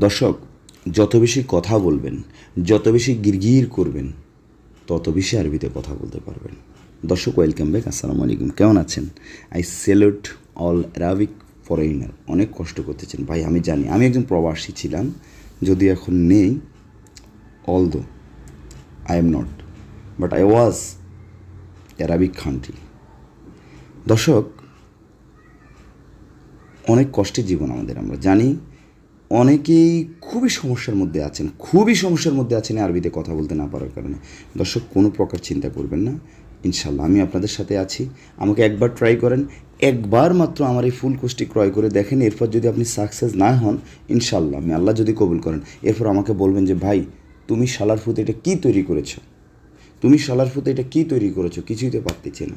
দর্শক, যত বেশি কথা বলবেন, যত বেশি গিরগির করবেন, তত বেশি আরবিতে কথা বলতে পারবেন। দর্শক ওয়েলকাম ব্যাক আসসালামু আলাইকুম। কেমন আছেন? I salute all Arabic foreigner অনেক কষ্ট করতেছেন। ভাই, আমি জানি, আমি একজন প্রবাসী ছিলাম যদি এখন নেই although I am not but I was Arabic country দর্শক, অনেক কষ্টের জীবন আমাদের আমরা। জানি অনেকেই খুবই সমস্যার মধ্যে আছেন, খুবই সমস্যার মধ্যে আছেন আরবিতে কথা বলতে না পারার কারণে। দর্শক, কোনো প্রকার চিন্তা করবেন না। ইনশাল্লাহ আমি আপনাদের সাথে আছি। আমাকে একবার ট্রাই করেন, একবার মাত্র আমার এই ফুল কোর্সটি ক্রয় করে দেখেন। এরপর যদি আপনি সাকসেস না হন ইনশাল্লাহ আমি আল্লাহ যদি কবুল করেন। এরপর আমাকে বলবেন যে, ভাই, তুমি শালার ফুতে এটা কী তৈরি করেছ? তুমি শালার ফুতে এটা কী তৈরি করেছ? কিছুই তো পারতেছি না।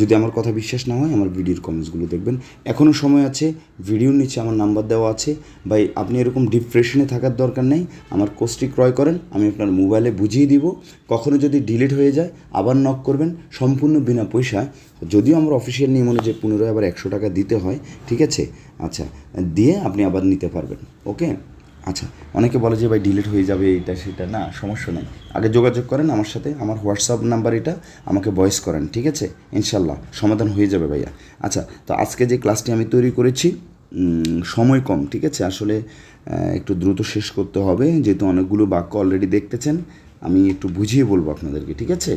যদি আমার কথা বিশ্বাস না হয়, আমার ভিডিওর কমেন্টসগুলো দেখবেন। এখনও সময় আছে, ভিডিওর নিচে আমার নাম্বার দেওয়া আছে। ভাই, আপনি এরকম ডিপ্রেশনে থাকার দরকার নেই, আমার কোর্সটি ক্রয় করেন, আমি আপনার মোবাইলে বুঝিয়ে দিব। কখনও যদি ডিলিট হয়ে যায়, আবার নক করবেন, সম্পূর্ণ বিনা পয়সায়। যদিও আমার অফিসিয়াল নিয়ম অনুযায়ী পুনরায় আবার একশো টাকা দিতে হয়, ঠিক আছে? আচ্ছা দিয়ে আপনি আবার নিতে পারবেন ওকে আচ্ছা অনেকে বলে যে ভাই ডিলিট হয়ে যাবে এটা সেটা, না, সমস্যা নেই। আগে যোগাযোগ করেন আমার সাথে, আমার হোয়াটসঅ্যাপ নাম্বার এটা, আমাকে ভয়েস করেন, ঠিক আছে? ইনশাল্লাহ, সমাধান হয়ে যাবে ভাইয়া। আচ্ছা তো আজকে যে ক্লাসটি আমি তৈরি করেছি সময় কম, ঠিক আছে? আসলে একটু দ্রুত শেষ করতে হবে, যেহেতু অনেকগুলো বাক্য অলরেডি দেখতেছেন, আমি একটু বুঝিয়ে বলব আপনাদেরকে, ঠিক আছে?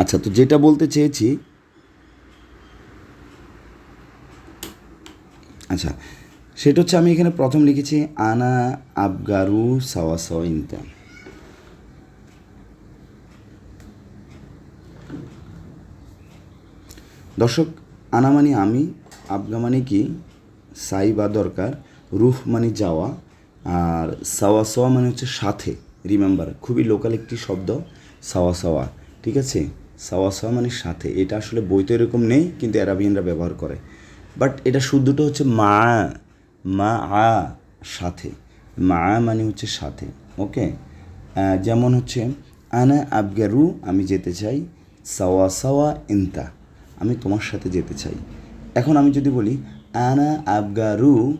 আচ্ছা তো যেটা বলতে চেয়েছি আচ্ছা সেটা হচ্ছে আমি এখানে প্রথম লিখেছি, আনা আবগারু সাওয়া সাওয়া দর্শক, আনা মানে আমি, আবগা মানে কি? সাই বা দরকার, রুহ মানে যাওয়া, আর সাওয়া সাওয়া মানে হচ্ছে সাথে, রিমেম্বার, খুবই লোকাল একটি শব্দ, সাওয়া সাওয়া, ঠিক আছে? সাওয়া সাওয়া মানে সাথে, এটা আসলে বইতে এরকম নেই, কিন্তু অ্যারাবিয়ানরা ব্যবহার করে। বাট এটা শুদ্ধটা হচ্ছে মা মা আ, সাথে। মা মানে হচ্ছে সাথে, ওকে? যেমন হচ্ছে, আনা আবগারু, আমি যেতে চাই, সাওয়া সাওয়া ইন্তা, আমি তোমার সাথে যেতে চাই। এখন আমি যদি বলি, আনা আবগারু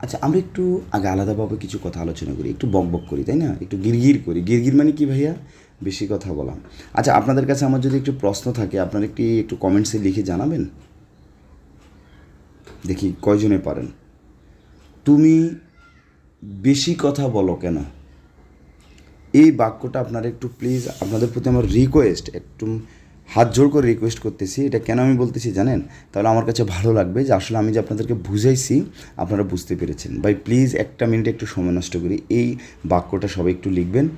আচ্ছা আমরা একটু আগে আলাদাভাবে কিছু কথা আলোচনা করি, একটু বক বক করি, তাই না? একটু গিরগির করি। গিরগির মানে কি ভাইয়া? বেশি কথা বলা। আচ্ছা আপনাদের কাছে আমার যদি একটু প্রশ্ন থাকে, আপনারা একটি একটু কমেন্টসে লিখে জানাবেন? দেখি কয়জনে পারেন। তুমি বেশি কথা বলো কেন? এই বাক্যটা আপনারা একটু প্লিজ আপনাদের প্রতি আমার রিকোয়েস্ট একটু হাত জোর করে রিকোয়েস্ট করতেছি। এটা কেন আমি বলতেছি জানেন? তাহলে আমার কাছে ভালো লাগবে যে আসলে আমি যে আপনাদেরকে বুঝাইছি, আপনারা বুঝতে পেরেছেন। ভাই প্লিজ একটা মিনিটে একটু সময় নষ্ট করি। এই বাক্যটা সবাই একটু লিখবেন।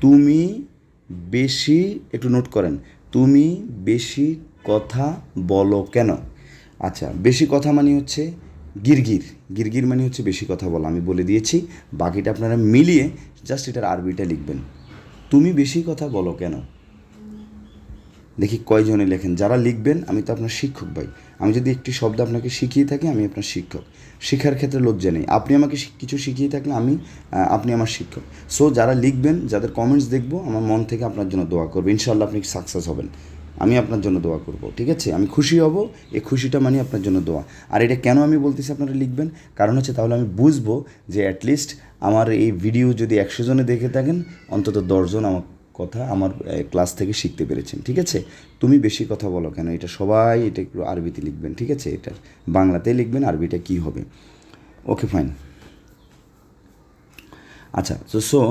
তুমি বেশি, একটু নোট করেন। তুমি বেশি কথা বলো কেন? আচ্ছা বেশি কথা মানে হচ্ছে গিরগির। গিরগির মানে হচ্ছে বেশি কথা বলা, আমি বলে দিয়েছি। বাকিটা আপনারা মিলিয়ে জাস্ট এটার আরবিটা লিখবেন। তুমি বেশি কথা বলো কেন? দেখি কয়জনে লেখেন। যারা লিখবেন, আমি তো আপনার শিক্ষক ভাই। আমি যদি একটি শব্দ আপনাকে শিখিয়ে থাকি, আমি আপনার শিক্ষক। শেখার ক্ষেত্রে লজ্জা নেই। আপনি আমাকে কিছু শিখিয়ে থাকলে আমি আপনি আমার শিক্ষক। সো যারা লিখবেন, যাদের কমেন্টস দেখব, আমার মন থেকে আপনার জন্য দোয়া করব। ইনশাল্লাহ আপনি সাকসেস হবেন। আমি আপনার জন্য দোয়া করব, ঠিক আছে? আমি খুশি হব এই খুশিটা মানে আপনার জন্য দোয়া। আর এটা কেন আমি বলতেছি আপনারা লিখবেন? কারণ হচ্ছে তাহলে আমি বুঝব যে অ্যাটলিস্ট আমার এই ভিডিও যদি একশো জনে দেখে থাকেন, অন্তত দশজন আমার কথা আমার ক্লাস থেকে শিখতে পেরেছেন, ঠিক আছে? তুমি বেশি কথা বলো কেন? এটা সবাই এটা একটু আরবিতে লিখবেন, ঠিক আছে? এটা বাংলাতে লিখবেন, আরবিটা কী হবে? ওকে ফাইন আচ্ছা সো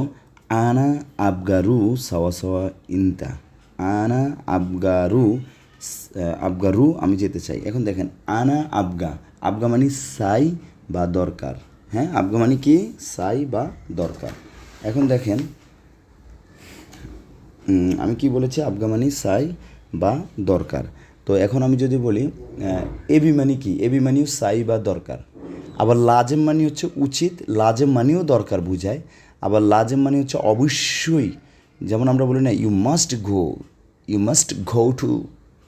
আনা আবগারু সাওয়া সাওয়া ইনতা। আনা আবগারু আবগারু আমি যেতে চাই। এখন দেখেন, আনা আবগা আবগা মানে সাই বা দরকার। হ্যাঁ আবগা মানে কি? সাই বা দরকার। এখন দেখেন আমি কি বলেছি? আফগামানি সাই বা দরকার। তো এখন আমি যদি বলি এবি মানি কি? এবি মানিও সাই বা দরকার। আবার লাজেম মানি হচ্ছে উচিত, লাজেম মানিও দরকার বুঝায়। আবার লাজেম মানে হচ্ছে অবশ্যই যেমন আমরা বলি না you must go you must go to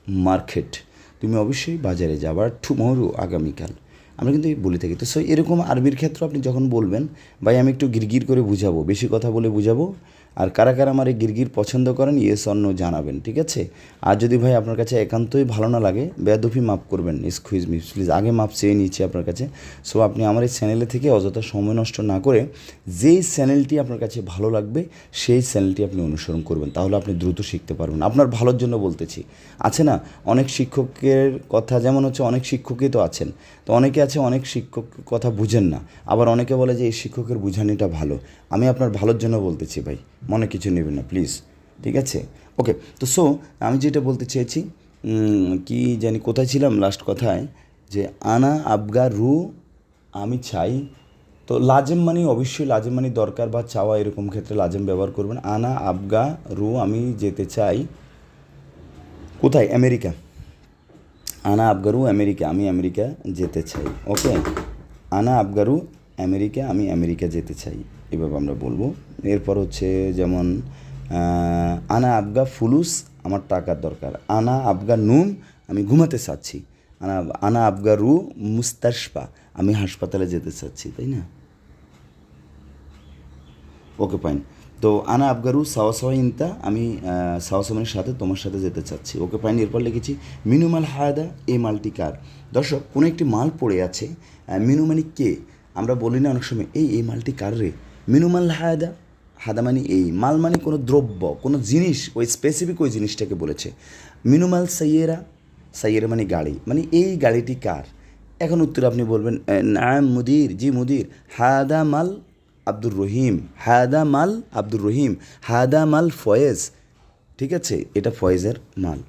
market তুমি অবশ্যই বাজারে যাবার টুমোরো আগামীকাল। আমরা কিন্তু বলে থাকি। তো সো এরকম আরবির ক্ষেত্রে আপনি যখন বলবেন, ভাই, আমি একটু গিরগির করে বুঝাবো, বেশি কথা বলে বুঝাবো আর কারা কারা আমার এই গিরগির পছন্দ করেন ইয়েস অন্য জানাবেন, ঠিক আছে? আর যদি ভাই আপনার কাছে একান্তই ভালো না লাগে বেয়াদফি মাপ করবেন এক্সকুইজ মি প্লিজ আগে মাপ চেয়ে নিয়েছি আপনার কাছে। সো আপনি আমার এই চ্যানেলে থেকে অযথা সময় নষ্ট না করে, যেই চ্যানেলটি আপনার কাছে ভালো লাগবে, সেই চ্যানেলটি আপনি অনুসরণ করবেন, তাহলে আপনি দ্রুত শিখতে পারবেন। আপনার ভালোর জন্য বলতেছি। আছে না? অনেক শিক্ষকের কথা, যেমন হচ্ছে অনেক শিক্ষকই তো আছেন। তো অনেকে আছে, অনেক শিক্ষক কথা বুঝেন না। আবার অনেকে বলে যে, এই শিক্ষকের বুঝানিটা ভালো। আমি আপনার ভালোর জন্য বলতেছি ভাই। মনে কিছু নেবেন না প্লিজ ঠিক আছে? ওকে তো সো আমি যেটা বলতে চেয়েছি কি জানি কোথায় ছিলাম লাস্ট কথায়, যে আনা, আবগা, রু, আমি চাই। তো লাজেম মানে অবশ্যই লাজেম মানে দরকার বা চাওয়া এরকম ক্ষেত্রে লাজেম ব্যবহার করবেন। আনা, আবগা, রু, আমি যেতে চাই। কোথায়? আমেরিকা। আনা আবগারু আমেরিকা, আমি আমেরিকা যেতে চাই ওকে আনা আবগারু আমেরিকা, আমি আমেরিকা যেতে চাই, এভাবে আমরা বলব। এরপর হচ্ছে যেমন আনা আবগা ফুলুস আমার টাকার দরকার। আনা আবগা নুম আমি ঘুমাতে চাচ্ছি। আনা আনা আবগা রু মুস্তাশপা আমি হাসপাতালে যেতে চাচ্ছি, তাই না? Okay, fine. তো আনা আবগারু সাওয়া সাওয়া ইনতা আমি সাওয়া সাথে তোমার সাথে যেতে চাচ্ছি। Okay, fine. এরপর লিখেছি, মিনুমাল হায়দা, এ মালটি কার? দর্শক, কোনো একটি মাল পড়ে আছে মিনু মানে কে? আমরা বলি না অনেক সময়, এই এই মালটি কার রে? মিনুমাল হায়দা, হাদা মানে এই, মাল মানে কোনো দ্রব্য, কোনো জিনিস, ওই স্পেসিফিক ওই জিনিসটাকে বলেছে। মিনুমাল সাইয়েরা সাইয়েরা মানে গাড়ি মানে এই গাড়িটি কার? এখন উত্তরে আপনি বলবেন নাম মুদির, জি মুদির, হাদা মাল আব্দুর রহিম, হাদা মাল আব্দুর রহিম, হাদা মাল ফয়েজ। ঠিক আছে, এটা ফয়েজের মাল।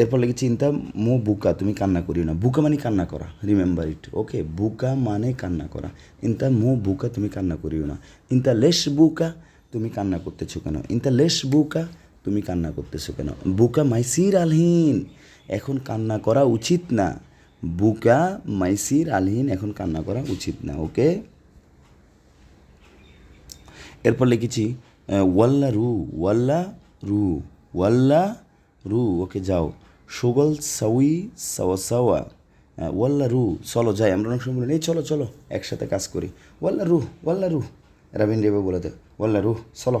এরপর লিখে চিন্তা, মো বুকা, তুমি কান্না করিও না। বুকা মানে কান্না করা রিমেম্বার ইট ওকে বুকা মানে কান্না করা। ইন্তা মো বুকা, তুমি কান্না করিও না। ইন্তা লেশ বুকা, তুমি কান্না করতেছো কেন? ইন্তা লেশ বুকা, তুমি কান্না করতেছো কেন? বুকা মাইসির আলহীন, এখন কান্না করা উচিত না। বুকা মাইসির আলহীন, এখন কান্না করা উচিত না ওকে এরপর লিখেছি ওয়াল্লা রু ওয়াল্লা রু ওয়াল্লা রু ওকে যাও। সুগল সাউই সাওয়া ওয়াল্লা রু চলো যাই আমরা অনেক সময় বলি এই চলো চলো একসাথে কাজ করি। ওয়াল্লা রু ওয়াল্লা রু। রাবিন রেবে বলে দে ওয়াল্লা রু চলো।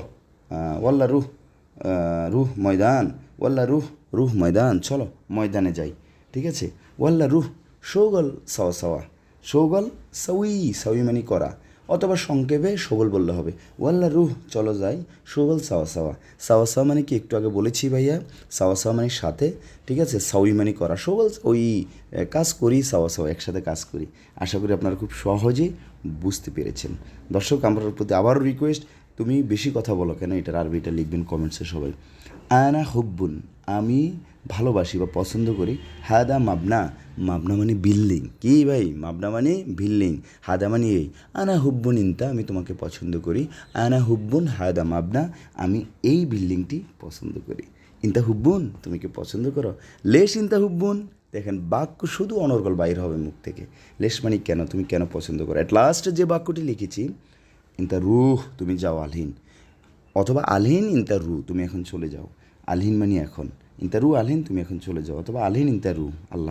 ওয়াল্লা রু আহ, রুহ ময়দান ওয়াল্লা রুহ রুহ ময়দান চলো ময়দানে যাই। ঠিক আছে? ওয়াল্লা রুহ সৌগল সাওয়া সাওয়া। সৌগল সাউই সাউই মানে করা। অথবা সংক্ষেপে সবল বললে হবে। ওয়াল্লা রুহ, চলো যাই। সবল সাওয়া সাওয়া। সাওয়া সাওয়া মানে কি? একটু আগে বলেছি ভাইয়া। সাওয়া সাওয়া মানে সাথে, ঠিক আছে? সাউই মানে করা। সবল ওই কাজ করি, সাওয়া সাওয়া, একসাথে কাজ করি। আশা করি আপনারা খুব সহজেই বুঝতে পেরেছেন। দর্শক, আমার প্রতি আবারও রিকোয়েস্ট তুমি বেশি কথা বলো কেন? এটার আরবিটা লিখবেন কমেন্টসে সবাই। আনা হুব্বুন, আমি ভালোবাসি বা পছন্দ করি। হাদা মাবনা মাবনা মানে বিল্ডিং। কি ভাই? মাবনা মানে বিল্ডিং। হাদা মানে এই, আনা হুব্বুন ইনতা আমি তোমাকে পছন্দ করি। আনা হুব্বুন হাদা মাবনা, আমি এই বিল্ডিংটি পছন্দ করি। ইনতা হুব্বুন তুমি কি পছন্দ করো? লেশ ইনতা হুব্বুন দেখেন, বাক্য শুধু অনর্গল বাইর হবে মুখ থেকে। লেশ মানে কেন? তুমি কেন পছন্দ করো? অ্যাট লাস্ট যে বাক্যটি লিখেছি, ইনতা রুহ তুমি যাও আলহীন। অথবা, আলহিন ইনতা রু তুমি এখন চলে যাও। আলহিন মানে এখন। ইনতা রু আলহিন, তুমি এখন চলে যাও। অথবা, আলহিন ইনতা রু আল্লাহ